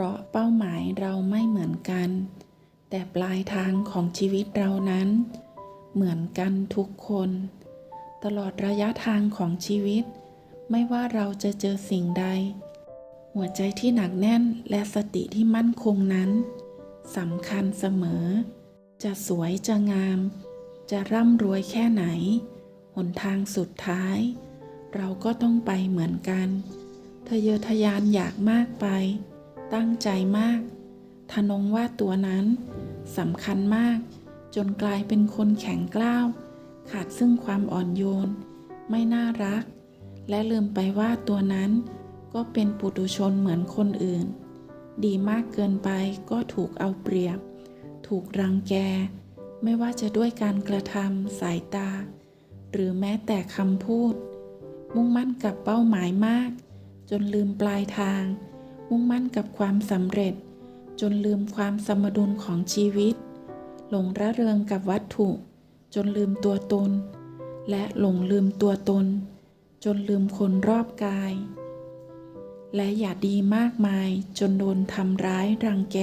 ราะเป้าหมายเราไม่เหมือนกัน แต่ปลายทางของชีวิตเรานั้น เหมือนกันทุกคน ตลอดระยะทางของชีวิต ไม่ว่าเราจะเจอสิ่งใด หัวใจที่หนักแน่นและสติที่มั่นคงนั้นสำคัญเสมอ จะสวยจะงาม จะร่ำรวยแค่ไหน หนทางสุดท้าย เราก็ต้องไปเหมือนกันทะเยอทะยานอยากมากไป ตั้งใจมาก ทนงว่าตัวนั้นสำคัญมาก จนกลายเป็นคนแข็งกล้าว ขาดซึ่งความอ่อนโยน ไม่น่ารัก และลืมไปว่าตัวนั้นก็เป็นปุถุชนเหมือนคนอื่น ดีมากเกินไปก็ถูกเอาเปรียบ ถูกรังแก ไม่ว่าจะด้วยการกระทำสายตา หรือแม้แต่คำพูด มุ่งมั่นกับเป้าหมายมาก จนลืมปลายทาง มุ่งมั่นกับความสำเร็จ จนลืมความสมดุลของชีวิต หลงระเริงกับวัตถุ จนลืมตัวตน และหลงลืมตัวตน จนลืมคนรอบกาย และอย่าดีมากมายจนโดนทำร้ายรังแก